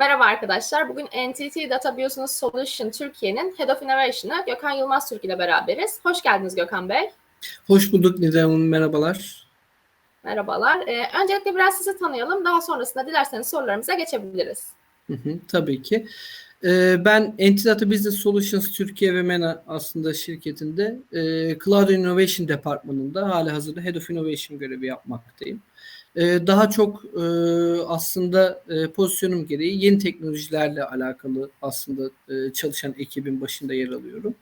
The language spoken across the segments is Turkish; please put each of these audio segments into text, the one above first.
Merhaba arkadaşlar. Bugün NTT Data Business Solution Türkiye'nin Head of Innovation'ı Gökhan Yılmaz Türk ile beraberiz. Hoş geldiniz Gökhan Bey. Hoş bulduk Nida Hanım, merhabalar. Merhabalar. Ee, öncelikle biraz sizi tanıyalım. Daha sonrasında dilerseniz sorularımıza geçebiliriz. Hı hı, tabii ki. Ee, ben NTT Data Business Solutions Türkiye ve MENA aslında şirketinde e, Cloud Innovation Departmanı'nda hali hazırda Head of Innovation görevi yapmaktayım. Ee, daha çok e, aslında e, pozisyonum gereği yeni teknolojilerle alakalı aslında e, çalışan ekibin başında yer alıyorum.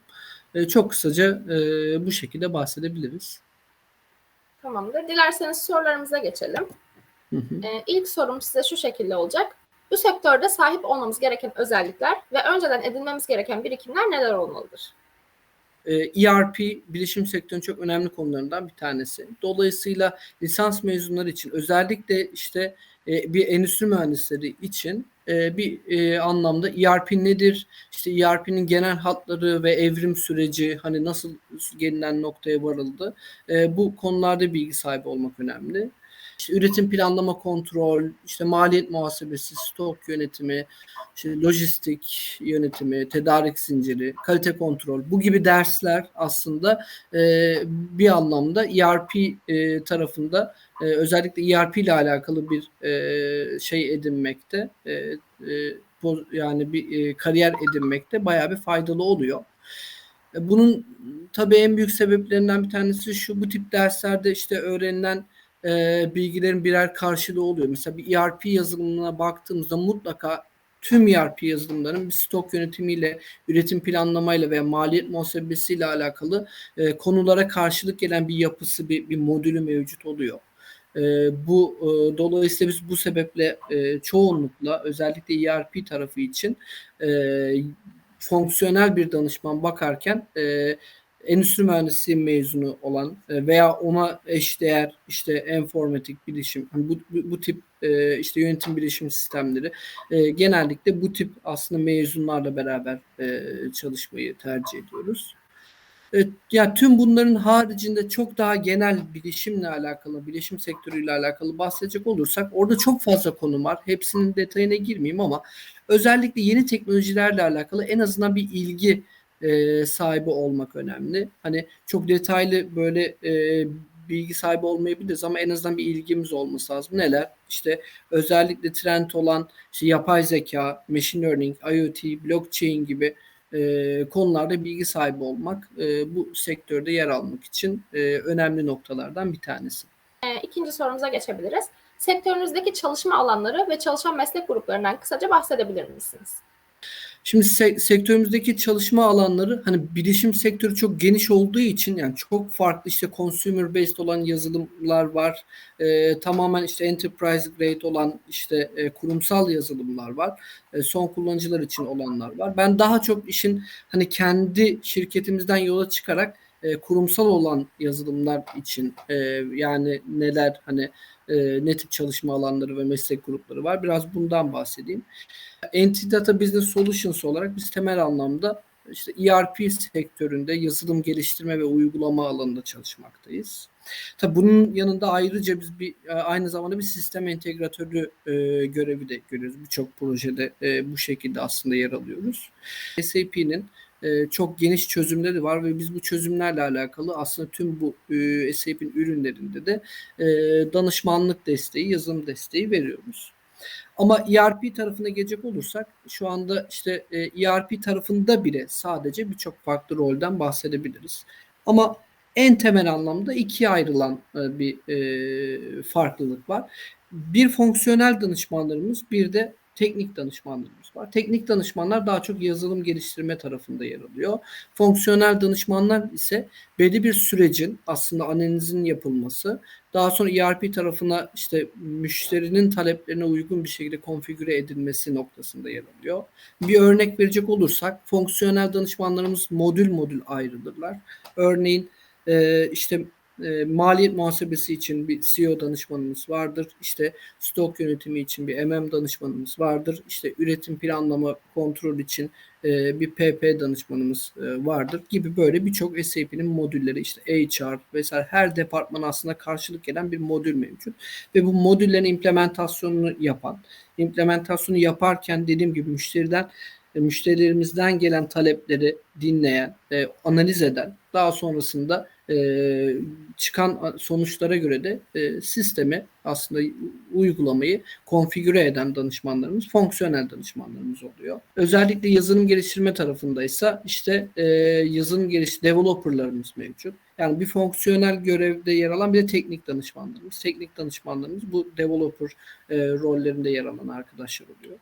E, çok kısaca e, bu şekilde bahsedebiliriz. Tamamdır. Dilerseniz sorularımıza geçelim. Hı hı. İlk sorum size şu şekilde olacak. Bu sektörde sahip olmamız gereken özellikler ve önceden edinmemiz gereken birikimler neler olmalıdır? E, ERP bilişim sektörünün çok önemli konularından bir tanesi. Dolayısıyla lisans mezunları için özellikle işte e, bir endüstri mühendisleri için e, bir e, anlamda ERP nedir? İşte ERP'nin genel hatları ve evrim süreci hani nasıl gelinen noktaya varıldı? E, bu konularda bilgi sahibi olmak önemli. İşte üretim planlama kontrol, işte maliyet muhasebesi, stok yönetimi, işte lojistik yönetimi, tedarik zinciri, kalite kontrol bu gibi dersler aslında e, bir anlamda ERP e, tarafında e, özellikle ERP ile alakalı bir e, şey edinmekte e, e, yani bir e, kariyer edinmekte bayağı bir faydalı oluyor. E, bunun tabii en büyük sebeplerinden bir tanesi şu bu tip derslerde işte öğrenilen e, bilgilerin birer karşılığı oluyor. Mesela bir ERP yazılımına baktığımızda mutlaka tüm ERP yazılımların bir stok yönetimiyle, üretim planlamayla veya maliyet muhasebesiyle alakalı e, konulara karşılık gelen bir yapısı, bir, bir modülü mevcut oluyor. E, bu e, dolayısıyla biz bu sebeple e, çoğunlukla özellikle ERP tarafı için e, fonksiyonel bir danışman bakarken e, endüstri mühendisliği mezunu olan e, veya ona eşdeğer işte enformatik bilişim hani bu, bu, bu tip e, işte yönetim bilişim sistemleri e, genellikle bu tip aslında mezunlarla beraber e, çalışmayı tercih ediyoruz. Evet, ya tüm bunların haricinde çok daha genel bilişimle alakalı, bilişim sektörüyle alakalı bahsedecek olursak orada çok fazla konu var. Hepsinin detayına girmeyeyim ama özellikle yeni teknolojilerle alakalı en azından bir ilgi e, sahibi olmak önemli. Hani çok detaylı böyle e, bilgi sahibi olmayabiliriz ama en azından bir ilgimiz olması lazım. Neler? İşte özellikle trend olan işte yapay zeka, machine learning, IoT, blockchain gibi e, konularda bilgi sahibi olmak e, bu sektörde yer almak için e, önemli noktalardan bir tanesi. E, ikinci sorumuza geçebiliriz. Sektörünüzdeki çalışma alanları ve çalışan meslek gruplarından kısaca bahsedebilir misiniz? Şimdi se- sektörümüzdeki çalışma alanları hani bilişim sektörü çok geniş olduğu için yani çok farklı işte consumer based olan yazılımlar var. E, tamamen işte enterprise grade olan işte e, kurumsal yazılımlar var. E, son kullanıcılar için olanlar var. Ben daha çok işin hani kendi şirketimizden yola çıkarak e, kurumsal olan yazılımlar için e, yani neler hani e, ne tip çalışma alanları ve meslek grupları var. Biraz bundan bahsedeyim. Entity Data Business Solutions olarak biz temel anlamda işte ERP sektöründe yazılım geliştirme ve uygulama alanında çalışmaktayız. Tabii bunun yanında ayrıca biz bir e, aynı zamanda bir sistem entegratörü e, görevi de görüyoruz. Birçok projede e, bu şekilde aslında yer alıyoruz. SAP'nin e, çok geniş çözümleri var ve biz bu çözümlerle alakalı aslında tüm bu e, SAP'in ürünlerinde de e, danışmanlık desteği, yazılım desteği veriyoruz. Ama ERP tarafına gelecek olursak şu anda işte e, ERP tarafında bile sadece birçok farklı rolden bahsedebiliriz. Ama en temel anlamda ikiye ayrılan e, bir e, farklılık var. Bir fonksiyonel danışmanlarımız, bir de teknik danışmanlarımız var. Teknik danışmanlar daha çok yazılım geliştirme tarafında yer alıyor. Fonksiyonel danışmanlar ise belli bir sürecin aslında analizin yapılması, daha sonra ERP tarafına işte müşterinin taleplerine uygun bir şekilde konfigüre edilmesi noktasında yer alıyor. Bir örnek verecek olursak fonksiyonel danışmanlarımız modül modül ayrılırlar. Örneğin işte e, maliyet muhasebesi için bir CEO danışmanımız vardır. İşte stok yönetimi için bir MM danışmanımız vardır. İşte üretim planlama kontrol için e, bir PP danışmanımız e, vardır gibi böyle birçok SAP'nin modülleri işte HR vesaire her departman aslında karşılık gelen bir modül mevcut ve bu modüllerin implementasyonunu yapan, implementasyonu yaparken dediğim gibi müşteriden e, müşterilerimizden gelen talepleri dinleyen, e, analiz eden, daha sonrasında e, çıkan sonuçlara göre de e, sistemi aslında uygulamayı konfigüre eden danışmanlarımız fonksiyonel danışmanlarımız oluyor. Özellikle yazılım geliştirme tarafındaysa işte e, yazılım geliş developerlarımız mevcut. Yani bir fonksiyonel görevde yer alan bir de teknik danışmanlarımız. Teknik danışmanlarımız bu developer e, rollerinde yer alan arkadaşlar oluyor.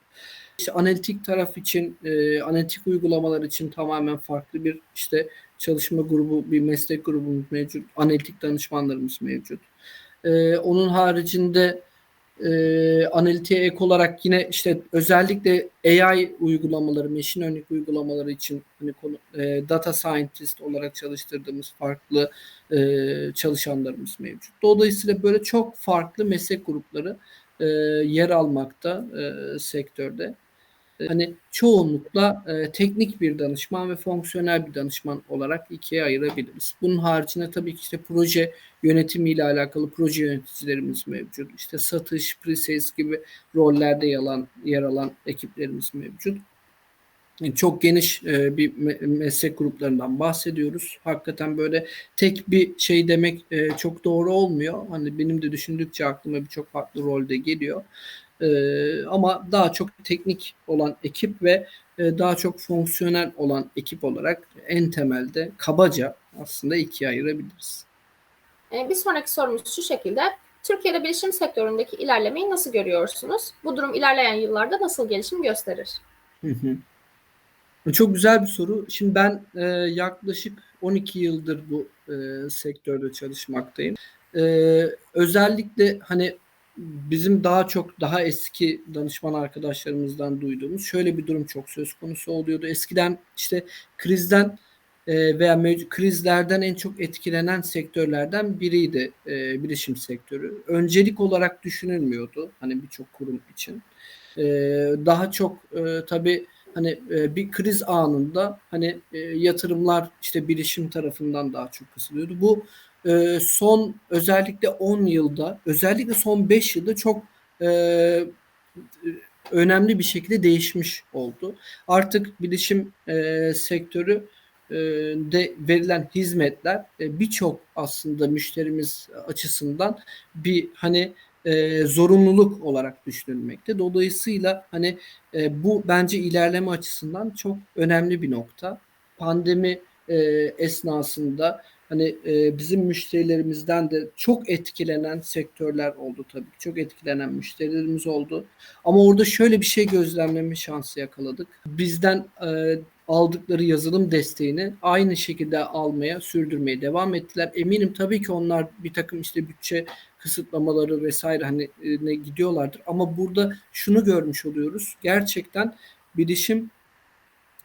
İşte analitik taraf için, e, analitik uygulamalar için tamamen farklı bir işte çalışma grubu, bir meslek grubumuz mevcut. Analitik danışmanlarımız mevcut. E, onun haricinde e, analitiğe ek olarak yine işte özellikle AI uygulamaları, machine learning uygulamaları için hani konu, e, data scientist olarak çalıştırdığımız farklı e, çalışanlarımız mevcut. Dolayısıyla böyle çok farklı meslek grupları e, yer almakta e, sektörde. E, hani çoğunlukla e, teknik bir danışman ve fonksiyonel bir danışman olarak ikiye ayırabiliriz. Bunun haricinde tabii ki işte proje yönetimiyle alakalı proje yöneticilerimiz mevcut. İşte satış, pre-sales gibi rollerde yer alan, yer alan ekiplerimiz mevcut. Yani çok geniş e, bir me- meslek gruplarından bahsediyoruz. Hakikaten böyle tek bir şey demek e, çok doğru olmuyor. Hani benim de düşündükçe aklıma birçok farklı rolde geliyor. E, ama daha çok teknik olan ekip ve e, daha çok fonksiyonel olan ekip olarak en temelde kabaca aslında ikiye ayırabiliriz. E, bir sonraki sorumuz şu şekilde. Türkiye'de bilişim sektöründeki ilerlemeyi nasıl görüyorsunuz? Bu durum ilerleyen yıllarda nasıl gelişim gösterir? Hı hı. Çok güzel bir soru. Şimdi ben e, yaklaşık 12 yıldır bu e, sektörde çalışmaktayım. E, özellikle hani bizim daha çok daha eski danışman arkadaşlarımızdan duyduğumuz şöyle bir durum çok söz konusu oluyordu. Eskiden işte krizden e, veya krizlerden en çok etkilenen sektörlerden biriydi e, bilişim sektörü. Öncelik olarak düşünülmüyordu hani birçok kurum için. E, daha çok e, tabii hani e, bir kriz anında hani e, yatırımlar işte bilişim tarafından daha çok kısılıyordu. Bu e, son özellikle 10 yılda özellikle son 5 yılda çok e, önemli bir şekilde değişmiş oldu. Artık bilişim e, sektörü e, de verilen hizmetler e, birçok aslında müşterimiz açısından bir hani e, zorunluluk olarak düşünülmekte. Dolayısıyla hani e, bu bence ilerleme açısından çok önemli bir nokta. Pandemi e, esnasında hani e, bizim müşterilerimizden de çok etkilenen sektörler oldu tabii. Çok etkilenen müşterilerimiz oldu. Ama orada şöyle bir şey gözlemleme şansı yakaladık. Bizden e, aldıkları yazılım desteğini aynı şekilde almaya, sürdürmeye devam ettiler. Eminim tabii ki onlar bir takım işte bütçe kısıtlamaları vesaire hani e, ne gidiyorlardır. Ama burada şunu görmüş oluyoruz. Gerçekten bilişim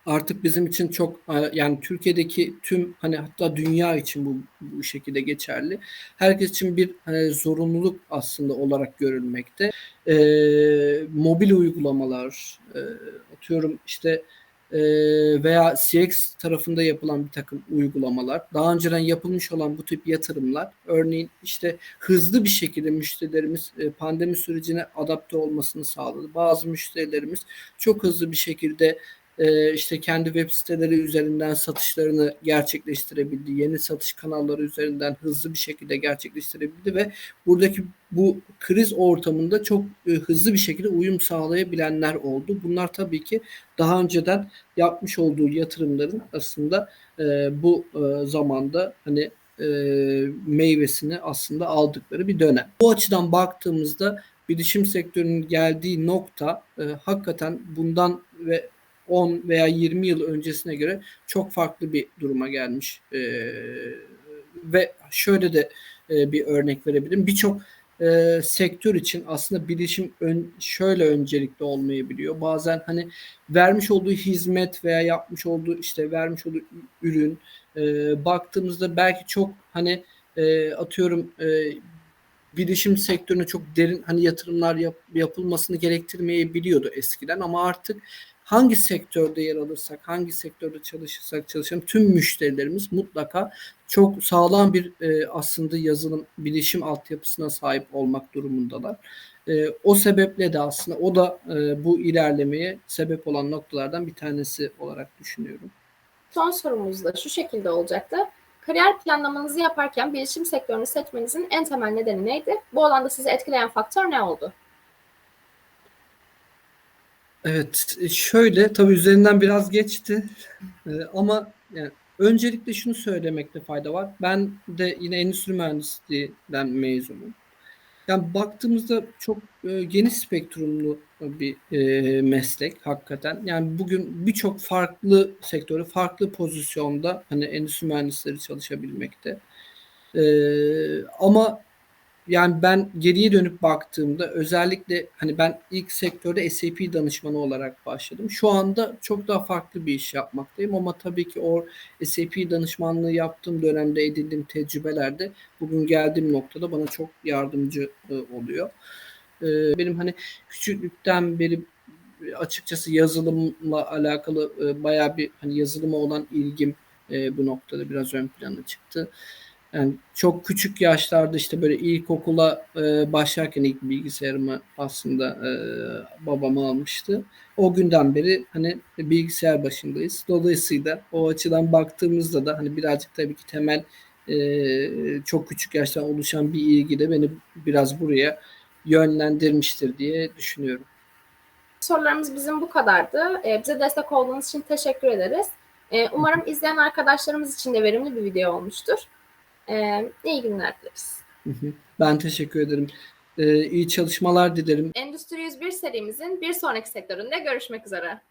artık bizim için çok yani Türkiye'deki tüm hani hatta dünya için bu bu şekilde geçerli. Herkes için bir hani, zorunluluk aslında olarak görülmekte. E, mobil uygulamalar e, atıyorum işte veya CX tarafında yapılan bir takım uygulamalar, daha önceden yapılmış olan bu tip yatırımlar, örneğin işte hızlı bir şekilde müşterilerimiz pandemi sürecine adapte olmasını sağladı. Bazı müşterilerimiz çok hızlı bir şekilde e, işte kendi web siteleri üzerinden satışlarını gerçekleştirebildi. Yeni satış kanalları üzerinden hızlı bir şekilde gerçekleştirebildi ve buradaki bu kriz ortamında çok e, hızlı bir şekilde uyum sağlayabilenler oldu. Bunlar tabii ki daha önceden yapmış olduğu yatırımların aslında e, bu e, zamanda hani meyvesini aslında aldıkları bir dönem. Bu açıdan baktığımızda bilişim sektörünün geldiği nokta hakikaten bundan ve 10 veya 20 yıl öncesine göre çok farklı bir duruma gelmiş. E, ve şöyle de e, bir örnek verebilirim. Birçok e, sektör için aslında bilişim ön, şöyle öncelikli olmayabiliyor. Bazen hani vermiş olduğu hizmet veya yapmış olduğu işte vermiş olduğu ürün e, baktığımızda belki çok hani e, atıyorum e, bilişim sektörüne çok derin hani yatırımlar yap, yapılmasını gerektirmeyebiliyordu eskiden ama artık hangi sektörde yer alırsak, hangi sektörde çalışırsak çalışalım tüm müşterilerimiz mutlaka çok sağlam bir e, aslında yazılım bilişim altyapısına sahip olmak durumundalar. E, o sebeple de aslında o da e, bu ilerlemeye sebep olan noktalardan bir tanesi olarak düşünüyorum. Son sorumuz da şu şekilde olacaktı. Kariyer planlamanızı yaparken bilişim sektörünü seçmenizin en temel nedeni neydi? Bu alanda sizi etkileyen faktör ne oldu? Evet, e, şöyle tabii üzerinden biraz geçti E, ama yani öncelikle şunu söylemekte fayda var. Ben de yine endüstri mühendisliğinden mezunum. Yani baktığımızda çok e, geniş spektrumlu bir e, meslek hakikaten. Yani bugün birçok farklı sektörü, farklı pozisyonda hani endüstri mühendisleri çalışabilmekte. E, ama yani ben geriye dönüp baktığımda özellikle hani ben ilk sektörde SAP danışmanı olarak başladım. Şu anda çok daha farklı bir iş yapmaktayım ama tabii ki o SAP danışmanlığı yaptığım dönemde edindiğim tecrübelerde bugün geldiğim noktada bana çok yardımcı e, oluyor. E, benim hani küçüklükten beri açıkçası yazılımla alakalı e, bayağı bir hani yazılıma olan ilgim bu noktada biraz ön plana çıktı. Yani çok küçük yaşlarda işte böyle ilkokula e, başlarken ilk bilgisayarımı aslında e, babam almıştı. O günden beri hani bilgisayar başındayız. Dolayısıyla o açıdan baktığımızda da hani birazcık tabii ki temel e, çok küçük yaştan oluşan bir ilgi de beni biraz buraya yönlendirmiştir diye düşünüyorum. Sorularımız bizim bu kadardı. Ee, bize destek olduğunuz için teşekkür ederiz. Ee, umarım izleyen arkadaşlarımız için de verimli bir video olmuştur. Ee, iyi günler dileriz. Ben teşekkür ederim. E, iyi çalışmalar dilerim. Endüstri 101 serimizin bir sonraki sektöründe görüşmek üzere.